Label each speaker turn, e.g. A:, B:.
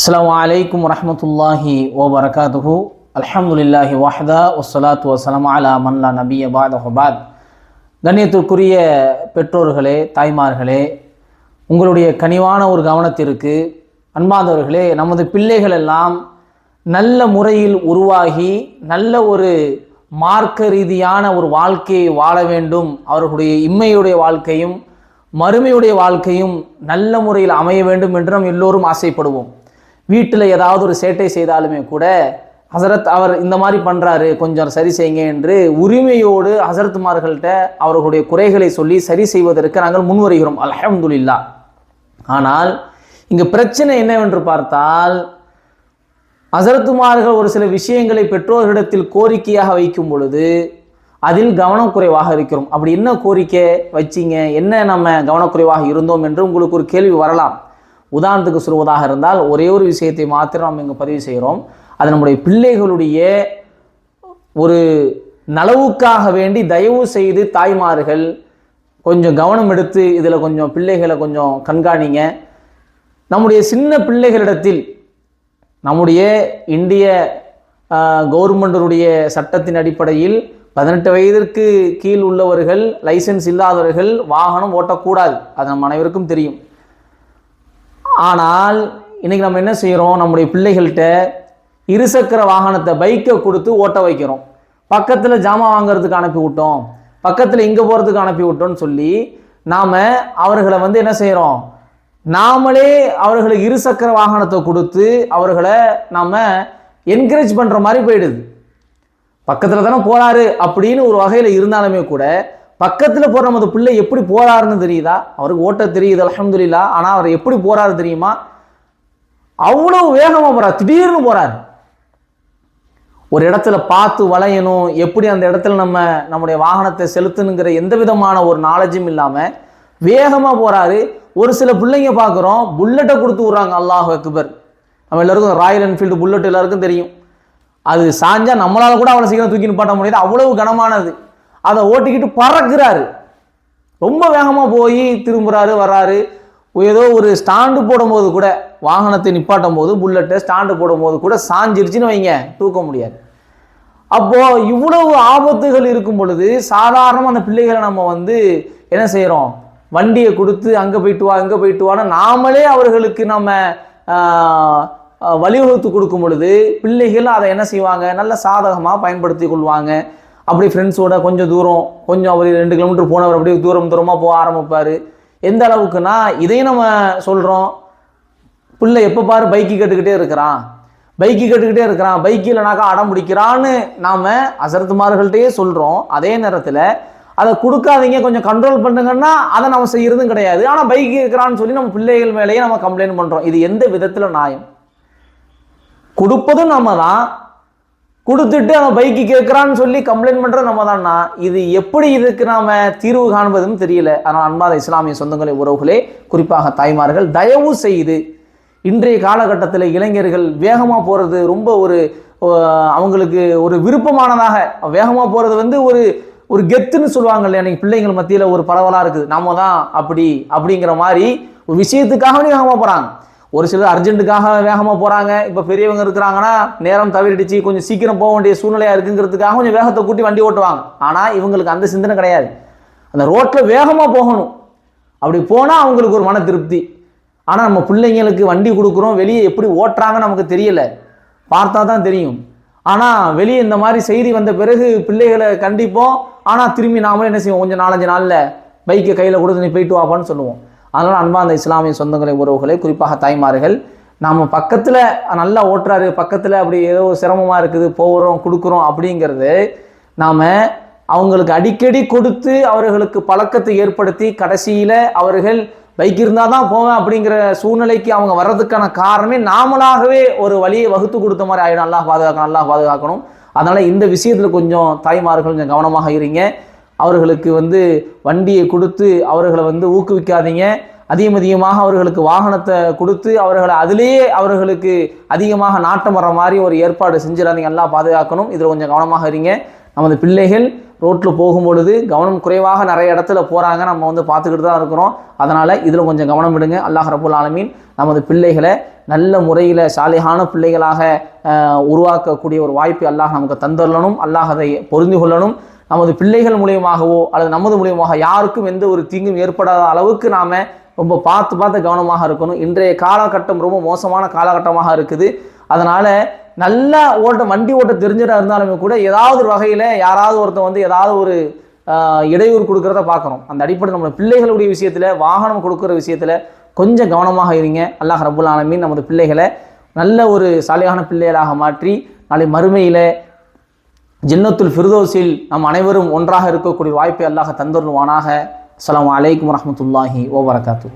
A: அஸ்ஸலாமு அலைக்கும் வரஹ்மத்துல்லாஹி வபரகாத்துஹு அல்ஹம்துலில்லாஹி வாஹதா வஸ்ஸலாத்து வஸ்ஸலாமு அலா மன்லா நபி பாதஹு பாத் கண்ணியத்திற்குரிய பெற்றோர்களே தாய்மார்களே உங்களுடைய கனிவான ஒரு கவனத்திற்கு அன்பாதவர்களே நமது பிள்ளைகள் எல்லாம் நல்ல முறையில் உருவாகி நல்ல ஒரு மார்க்க ரீதியான ஒரு வாழ்க்கையை வாழ வேண்டும். அவர்களுடைய இம்மையுடைய வாழ்க்கையும் மறுமையுடைய வாழ்க்கையும் நல்ல முறையில் அமைய வேண்டும் என்று நாம் எல்லோரும் ஆசைப்படுவோம். வீட்டில் ஏதாவது ஒரு சேட்டை செய்தாலுமே கூட ஹசரத் அவர் இந்த மாதிரி பண்ணுறாரு கொஞ்சம் சரி செய்யுங்க என்று உரிமையோடு ஹசரத்துமார்கள்ட்ட அவர்களுடைய குறைகளை சொல்லி சரி செய்வதற்கு நாங்கள் முன்வருகிறோம். அல்ஹம்துலில்லா. ஆனால் இங்கு பிரச்சனை என்னவென்று பார்த்தால் அசரத்துமார்கள் ஒரு சில விஷயங்களை பெற்றோர்களிடத்தில் கோரிக்கையாக வைக்கும் பொழுது அதில் கவனக்குறைவாக இருக்கிறோம். அப்படி என்ன கோரிக்கை வச்சிங்க? என்ன நம்ம கவனக்குறைவாக இருந்தோம் என்று உங்களுக்கு ஒரு கேள்வி வரலாம். உதாரணத்துக்கு சொல்வதாக இருந்தால் ஒரே ஒரு விஷயத்தை மாத்திரம் நாம் இங்கே பதிவு செய்கிறோம். அது நம்முடைய பிள்ளைகளுடைய ஒரு நலவுக்காக வேண்டி தயவு செய்து தாய்மார்கள் கொஞ்சம் கவனம் எடுத்து இதில் கொஞ்சம் பிள்ளைகளை கொஞ்சம் கண்காணிங்க. நம்முடைய சின்ன பிள்ளைகளிடத்தில் நம்முடைய இந்திய கவர்மெண்டருடைய சட்டத்தின் அடிப்படையில் பதினெட்டு வயதிற்கு கீழ் உள்ளவர்கள் லைசன்ஸ் இல்லாதவர்கள் வாகனம் ஓட்டக்கூடாது. அது நம் அனைவருக்கும் தெரியும். ஆனால் இன்றைக்கி நம்ம என்ன செய்கிறோம் நம்முடைய பிள்ளைகள்கிட்ட இருசக்கர வாகனத்தை பைக்கை கொடுத்து ஓட்ட வைக்கிறோம். பக்கத்தில் ஜாமான் வாங்குறதுக்கு அனுப்பி விட்டோம். பக்கத்தில் இங்கே போகிறதுக்கு அனுப்பி விட்டோம்னு சொல்லி நாம் அவர்களை வந்து என்ன செய்கிறோம் நாமளே அவர்களுக்கு இருசக்கர வாகனத்தை கொடுத்து அவர்களை நாம் என்கரேஜ் பண்ணுற மாதிரி போயிடுது. பக்கத்தில் தானே போகிறாரு அப்படின்னு ஒரு வகையில் இருந்தாலுமே கூட பக்கத்தில் போகிற நமது பிள்ளை எப்படி போகிறாருன்னு தெரியுதா? அவருக்கு ஓட்ட தெரியுது அலமதுல்லா ஆனால் அவர் எப்படி போகிறாரு தெரியுமா? அவ்வளோ வேகமாக போகிறார் திடீர்னு போகிறார் ஒரு இடத்துல பார்த்து வளையணும். எப்படி அந்த இடத்துல நம்ம நம்முடைய வாகனத்தை செலுத்தணுங்கிற எந்த விதமான ஒரு நாலேஜும் இல்லாமல் வேகமாக போகிறாரு ஒரு சில பிள்ளைங்க பார்க்குறோம் புல்லட்டை கொடுத்து விட்றாங்க. அல்லாஹ் அக்பர். நம்ம எல்லாருக்கும் ராயல் என்ஃபீல்டு புல்லட் எல்லாருக்கும் தெரியும். அது சாஞ்சா நம்மளால் கூட அவ்வளோ சீக்கிரம் தூக்கி நிப்பாட்ட முடியாது. அவ்வளவு கனமானது. அதை ஓட்டிக்கிட்டு பறக்கிறாரு. ரொம்ப வேகமாக போய் திரும்புகிறாரு வர்றாரு. ஏதோ ஒரு ஸ்டாண்டு போடும்போது கூட வாகனத்தை நிப்பாட்டும் போது புல்லட்டை ஸ்டாண்டு போடும்போது கூட சாஞ்சிருச்சுன்னு வைங்க தூக்க முடியாது. அப்போது இவ்வளவு ஆபத்துகள் இருக்கும் பொழுது சாதாரணமாக அந்த பிள்ளைகளை நம்ம வந்து என்ன செய்கிறோம் வண்டியை கொடுத்து அங்கே போயிட்டு வா அங்கே போயிட்டு வான்னு நாமளே அவர்களுக்கு நம்ம வழிவகுத்து கொடுக்கும் பொழுது பிள்ளைகள் அதை என்ன செய்வாங்க? நல்ல சாதகமாக பயன்படுத்தி கொள்வாங்க. அப்படி ஃப்ரெண்ட்ஸோட கொஞ்சம் தூரம் கொஞ்சம் அவர் ரெண்டு கிலோமீட்டர் போனவர் அப்படியே தூரம் தூரமாக போக ஆரம்பிப்பார். எந்த அளவுக்குன்னா இதையும் நம்ம சொல்கிறோம் பிள்ளை எப்போ பாரு பைக்கு கட்டுக்கிட்டே இருக்கிறான். பைக்கு கட்டுக்கிட்டே இருக்கிறான். பைக்கு இல்லைனாக்கா அடம் பிடிக்கிறான்னு நாம் அசரத்துமார்கள்ட்டே சொல்கிறோம் அதே நேரத்தில் அதை கொடுக்காதீங்க கொஞ்சம் கண்ட்ரோல் பண்ணுங்கன்னா அதை நம்ம செய்கிறதும் கிடையாது. ஆனால் பைக் இருக்கிறான்னு சொல்லி நம்ம பிள்ளைகள் மேலேயே நம்ம கம்ப்ளைண்ட் பண்ணுறோம் இது எந்த விதத்தில் நியாயம்? கொடுப்பதும் நம்ம தான் கொடுத்துட்டு அவன் பைக்கு கேட்குறான்னு சொல்லி கம்ப்ளைண்ட் பண்ணுறது நம்ம தான்னா இது எப்படி இதுக்கு நாம் தீர்வு காண்பதுன்னு தெரியல. ஆனால் அன்பாத இஸ்லாமிய சொந்தங்களை உறவுகளே குறிப்பாக தாய்மார்கள் தயவு செய்து இன்றைய காலகட்டத்தில் இளைஞர்கள் வேகமாக போகிறது ரொம்ப ஒரு அவங்களுக்கு ஒரு விருப்பமானதாக. வேகமாக போகிறது வந்து ஒரு ஒரு கெத்துன்னு சொல்லுவாங்க இல்லையா? இன்னைக்கு பிள்ளைங்கள் மத்தியில் ஒரு பரவலாக இருக்குது. நாம தான் அப்படி அப்படிங்கிற மாதிரி ஒரு விஷயத்துக்காகவே வேகமாக போகிறாங்க ஒரு சிலர் அர்ஜென்ட்டுக்காக வேகமாக போகிறாங்க இப்போ பெரியவங்க இருக்கிறாங்கன்னா நேரம் தவிரிடுச்சு கொஞ்சம் சீக்கிரம் போக வேண்டிய சூழ்நிலையாக இருக்குங்கிறதுக்காக கொஞ்சம் வேகத்தை கூட்டி வண்டி ஓட்டுவாங்க. ஆனால் இவங்களுக்கு அந்த சிந்தனை கிடையாது. அந்த ரோட்டில் வேகமாக போகணும். அப்படி போனால் அவங்களுக்கு ஒரு மன திருப்தி. ஆனால் நம்ம பிள்ளைங்களுக்கு வண்டி கொடுக்குறோம். வெளியே எப்படி ஓட்டுறாங்கன்னு நமக்கு தெரியல. பார்த்தா தான் தெரியும். ஆனால் வெளியே இந்த மாதிரி செய்தி வந்த பிறகு பிள்ளைகளை கண்டிப்போம். ஆனால் திரும்பி நாமளே என்ன செய்வோம்? கொஞ்சம் நாலஞ்சு நாளில் பைக்கை கையில் கொடுத்து நீ போயிட்டு வாப்பான்னு சொல்லுவோம். அதனால் அன்பாக அந்த இஸ்லாமிய சொந்தங்களை உறவுகளை குறிப்பாக தாய்மார்கள் நம்ம பக்கத்தில் நல்லா ஓட்டுறாரு பக்கத்தில் அப்படி ஏதோ சிரமமாக இருக்குது போகிறோம் கொடுக்குறோம் அப்படிங்கிறது நாம் அவங்களுக்கு அடிக்கடி கொடுத்து அவர்களுக்கு பழக்கத்தை ஏற்படுத்தி கடைசியில் அவர்கள் பைக் இருந்தால் தான் போவேன் அப்படிங்கிற சூழ்நிலைக்கு அவங்க வர்றதுக்கான காரணமே நாமளாகவே ஒரு வழியை வகுத்து கொடுத்த மாதிரி ஆகிடும் நல்லா பாதுகாக்கணும் நல்லா பாதுகாக்கணும். அதனால் இந்த விஷயத்தில் கொஞ்சம் தாய்மார்கள் கொஞ்சம் கவனமாக இருங்க. அவர்களுக்கு வந்து வண்டியை கொடுத்து அவர்களை வந்து ஊக்குவிக்காதீங்க. அதிகம் அதிகமாக அவர்களுக்கு வாகனத்தை கொடுத்து அவர்களை அதிலேயே அவர்களுக்கு அதிகமாக நாட்டம் வர மாதிரி ஒரு ஏற்பாடு செஞ்சிடாதீங்க எல்லாம் பாதுகாக்கணும். இதில் கொஞ்சம் கவனமாக இருங்க. நமது பிள்ளைகள் ரோட்டில் போகும்பொழுது கவனம் குறைவாக நிறைய இடத்துல போகிறாங்க நம்ம வந்து பார்த்துக்கிட்டு தான் இருக்கிறோம். அதனால் இதில் கொஞ்சம் கவனம் விடுங்க. அல்லாஹ் ரபுல் ஆலமீன் நமது பிள்ளைகளை நல்ல முறையில் சாலிகான பிள்ளைகளாக உருவாக்கக்கூடிய ஒரு வாய்ப்பு அல்லாஹ் நமக்கு தந்துள்ளணும் அல்லாஹ் அதை பொருந்து கொள்ளணும் நமது பிள்ளைகள் மூலியமாகவோ அல்லது நமது மூலியமாக யாருக்கும் எந்த ஒரு தீங்கும் ஏற்படாத அளவுக்கு நாம் ரொம்ப பார்த்து பார்த்து கவனமாக இருக்கணும். இன்றைய காலகட்டம் ரொம்ப மோசமான காலகட்டமாக இருக்குது. அதனால் நல்லா ஓட்ட வண்டி ஓட்ட தெரிஞ்சதா இருந்தாலுமே கூட ஏதாவது ஒரு வகையில் யாராவது ஒருத்தன் வந்து ஏதாவது ஒரு இடையூறு கொடுக்கறத பார்க்குறோம் அந்த அடிப்படை நம்ம பிள்ளைகளுடைய விஷயத்தில் வாகனம் கொடுக்குற விஷயத்தில் கொஞ்சம் கவனமாக இருங்க. அல்லாஹ் ரபுல் ஆலமின் நமது பிள்ளைகளை நல்ல ஒரு சாலையான பிள்ளைகளாக மாற்றி நாளை மறுமையில் ஜின்னத்துல் ஃபிர்தோஸில் நம் அனைவரும் ஒன்றாக இருக்கக்கூடிய வாய்ப்பை அல்லாஹ் தந்துருவானாக அஸ்ஸலாமு அலைக்கும் வரமத்துல்லாஹி ஓ வரகாத்து